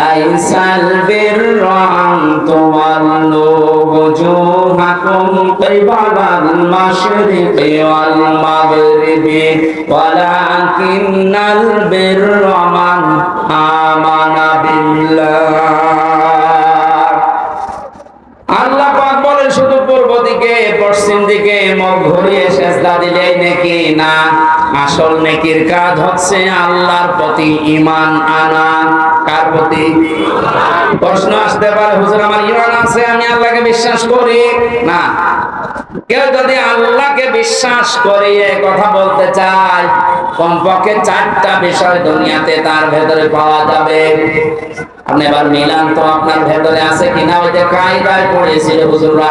লাইসাল বিররাম তুওয়াল্লু ওয়াজুহাকুম কিবালাল মাশরিকি ওয়াল মাগরিবি, ওয়ালাকিন্নাল বিররা মান আমানা বিল্লাহ। আল্লাহ পাক বলেন, শুধু পূর্ব দিকে, পশ্চিম দিকে মুখ ঘুরিয়ে সেজদা দিলেই নাকি না? আসল নেকির কাজ হচ্ছে আল্লাহর প্রতি ইমান আনা। কার প্রতি? প্রশ্ন আসতে পারে, হুজুর, আমার ঈমান আছে, আমি আল্লাহকে বিশ্বাস করি? না। কেউ যদি আল্লাহকে বিশ্বাস করে কথা বলতে চায়, কমপক্ষে চারটা বিষয় দুনিয়াতে তার ভেতরে পাওয়া যাবে। আপনি এবার মিলান তো আপনার ভেতরে আছে কিনা? ওই যে কায়দায় পড়িয়েছিল হুজুররা।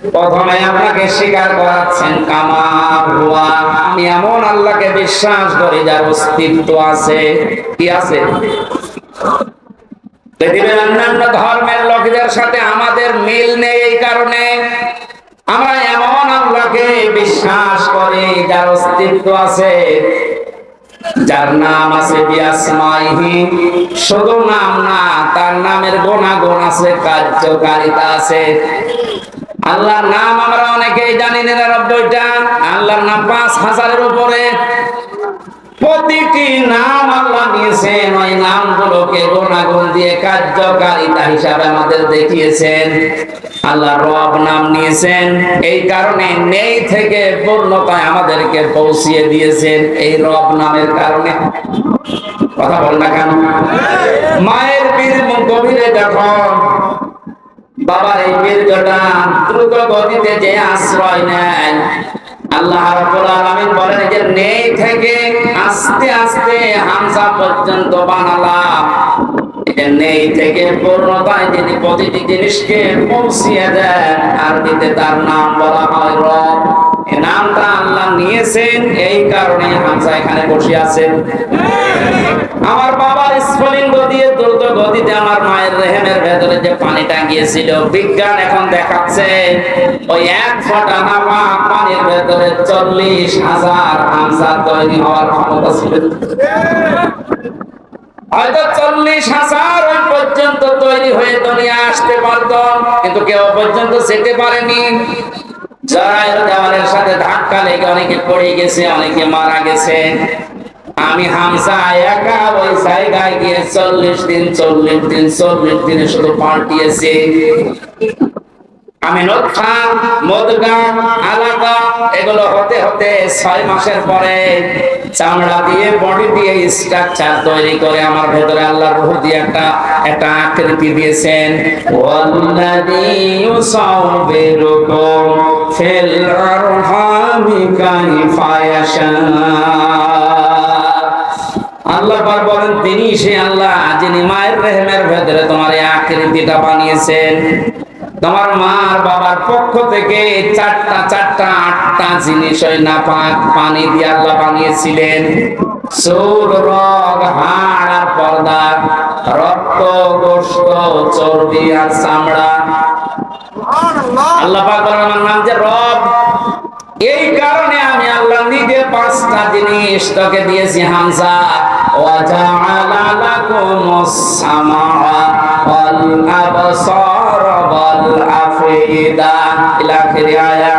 প্রথমে আপনাকে স্বীকার করাচ্ছেন কামা হুয়া আমি এমন আল্লাহকে বিশ্বাস করি যার অস্তিত্ব আছে। কি আছে? পৃথিবীর অন্যান্য ধর্মের লোকদের সাথে আমাদের মিল নেই এই কারণে। আমরা এমন আল্লাহকে বিশ্বাস করি যার অস্তিত্ব আছে। যার নাম আছে বিয়াসমাইহি শুধু নাম না, তার নামের গুণাগুণ আছে, কার্যকারিতা আছে। আল্লাহর নাম আমরা অনেকেই জানি নিরানব্বইটা আল্লাহর নাম পাঁচ হাজারের উপরে। প্রতিটি নাম আল্লাহ নিয়েছেন ওই নামগুলোকে গুণাগুণ দিয়ে কার্যকারিতা হিসাবে আমাদের দেখিয়েছেন। আল্লাহ রব নাম নিয়েছেন, এই কারণে নেই থেকে পূর্ণতায় আমাদেরকে পৌঁছিয়ে দিয়েছেন এই রব নামের কারণে। কথা বল না কেন? মায়ের বীর গভীরে যখন বাবার এই দ্রুত গতিতে যে আশ্রয় আল্লাহ বলেন যে নেই থেকে আস্তে আস্তে পর্যন্ত বানালাম। নেই থেকে পূর্ণতায় প্রতিটি জিনিসকে পৌঁছিয়ে দেন, আর দিতে তার নাম বলা হয় রব। নামটা আল্লাহ নিয়েছেন, এই কারণে হামজা এখানে বসে আছেন আমার বাবার স্ফুলিঙ্গ দিয়ে দ্রুত আমার মায়ের রেহেমের ভেতরে যে পানিটা গিয়েছিল বিজ্ঞান এখন দেখাচ্ছে ওই এক ফোঁটা নামা পানির ভেতরে চল্লিশ হাজার হামসা তৈরি হওয়ার ক্ষমতা ছিল। হয়তো চল্লিশ হাজার ওই পর্যন্ত তৈরি হয়ে দুনিয়া আসতে পারত, কিন্তু কেউ পর্যন্ত যেতে পারেনি। যারা দেওয়ালের সাথে ধাক্কা লেগে অনেকে পড়ে গেছে, অনেকে মারা গেছে। আমি হামসা একা ওই জায়গায় গিয়ে চল্লিশ দিন চল্লিশ দিন, চল্লিশ দিনে শুধু পাল্টিয়েছি। আমি নৎফা মদগা, আলাদা, এগুলো হতে হতে ছয় মাসের পরে চামড়া দিয়ে, বডি দিয়ে স্ট্রাকচার তৈরি করে আমার ভেতরে আল্লাহর রূহ দিয়ে একটা একটা আকৃতি দিয়েছেন। ওয়াল্লাযী ইউসাউবিরুকুম ফিল আরহামি কাইফা আল্লাহ পাক বলেন তিনি সে আল্লাহ যিনি মায়ের রেহেমের ভেতরে তোমার এই আকৃতিটা বানিয়েছেন। তোমার মা আর বাবার পক্ষ থেকে চারটা চারটা আটটা জিনিস ওই নাপাক পানি দিয়ে আল্লাহ বানিয়েছিলেন। চোর রগ হাড় আর পর্দা রক্ত গোস্ত চর্বি আর চামড়া। আল্লাহ পাক বলেন আমার নাম যে রব এই কারণে পাঁচটা জিনিস তোকে দিয়েছি হামজা وجعل لكم السمع والأبصار والأفئدة إلى آخر آية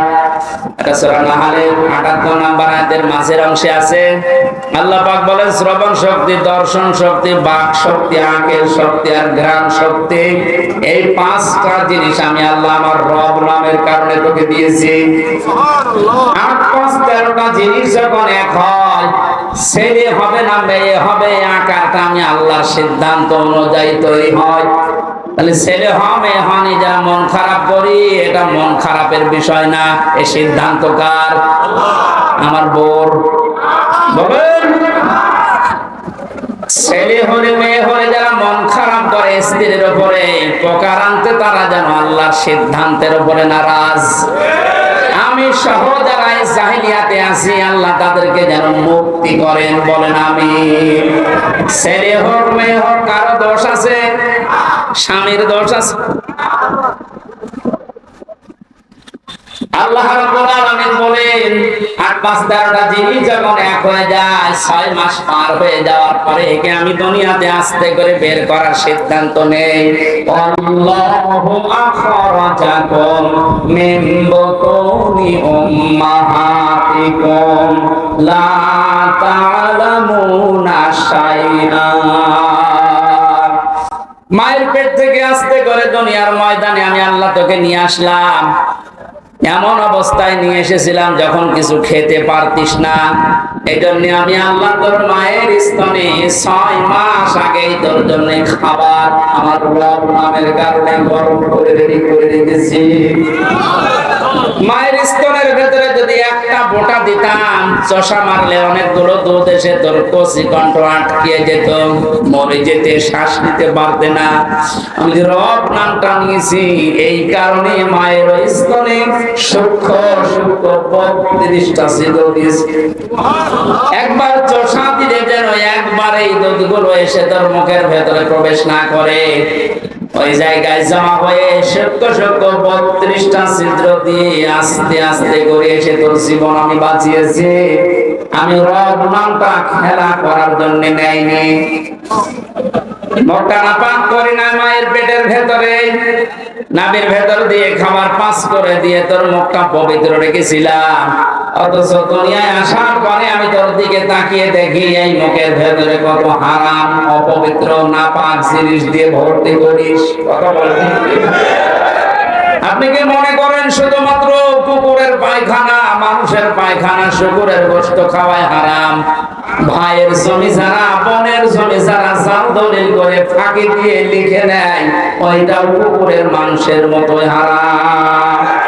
এটা সূরা নাহালের 78 নম্বর আয়াতের মাঝের অংশে আছে আল্লাহ পাক বলেন শ্রবণ শক্তি দর্শন শক্তি বাক শক্তি আঁকের শক্তি আর ঘ্রাণ শক্তি এই পাঁচটা জিনিস আমি আল্লাহ আমার রব নামের কারণে তোকে দিয়েছি। আট পাঁচ তেরোটা জিনিস যখন এক হয় ছেলে হবে না মেয়ে হবে আকারটা আমি আল্লাহর সিদ্ধান্ত অনুযায়ী তৈরি হয়। তাহলে ছেলে হওয়া মেয়ে হয়নি যা মন খারাপ করি, এটা মন খারাপের বিষয় না। এই সিদ্ধান্ত কার? আমার বোর। ছেলে হলে, মেয়ে হলে যারা মন খারাপ করে, স্ত্রীর উপরে পোকার আনতে, তারা যেন আল্লাহর সিদ্ধান্তের উপরে নারাজ। আমি সহ যারা জাহিলিয়াতে আছি, আল্লাহ তাদেরকে যেন মুক্তি করেন, বলেন আমি ছেলে হোক, মেয়ে হোক, কারও দোষ আছে? স্বামীর দোষ আছে। আল্লাহ রাব্বুল আলামিন বলেন আট পাঁচ তেরোটা জিনিস যখন এক হয়ে যায়, ছয় মাস পার হয়ে যাওয়ার পরে একে আমি দুনিয়াতে আস্তে করে বের করার সিদ্ধান্ত নেই। আল্লাহু আখরাজাকুম মিন বুতুনি উম্মাহাতিকুম। লা তা'লামুনা শাইআ। মায়ের থেকে আস্তে করে দুনিয়ার ময়দানে আমি আল্লাহ তোকে নিয়ে আসলাম। এমন অবস্থায় নিয়ে এসেছিলাম যখন কিছু খেতে পারতিস না। এই জন্য আমি আল্লাহ তোর মায়ের স্তনে ছয় মাস আগেই তোর জন্য খাবার আমার রব নামের কারণে গরম করে রেডি করে রেখেছি মায়ের স্তনের ভেতরে যদি একটা বোটা দিতাম, চষা মারলে অনেকগুলো দুধ এসে তোর কষি কণ্ঠ আটকে যেত। মরে যেতে শ্বাস নিতে পারতে না। আমি যে রব নামটা নিয়েছি, এই কারণে মায়ের স্তনে সূক্ষ্ম সূক্ষ্ম বত্রিশটা সিঁদুর দিয়েছি একবার চষা দিলে যেন একবার এই দুধগুলো এসে তোর মুখের ভেতরে প্রবেশ না করে। ওই জায়গায় জমা হয়ে সত্য সত্য বত্রিশটা ছিদ্র দিয়ে আস্তে আস্তে করে এসে তোর জীবন আমি বাঁচিয়েছি। আমি রব নামটা খেলা করার জন্য নেয়নি। মোটানা পাক করি না, মায়ের পেটের ভেতরে। নাবির ভেতর দিয়ে খাবার পাস করে দিয়ে তোর মুখটা পবিত্র রেখেছিলাম। অথচ দুনিয়ায় আসার পরে আমি তোর দিকে তাকিয়ে দেখি, এই মুখের ভেতরে কত হারাম, অপবিত্র না পাক জিনিস দিয়ে ভর্তি করিস। কথা বলতে আপনি কি মনে করেন, শুধুমাত্র কুকুরের পায়খানা মানুষের পায়খানা শুকুরের গোস্ত খাওয়ায় হারাম। ভাইয়ের জমি যারা, বোনের জমি যারা জাল দলিল করে ফাঁকি দিয়ে লিখে নেয় ওইটাও কুকুরের মানুষের মতোই হারাম।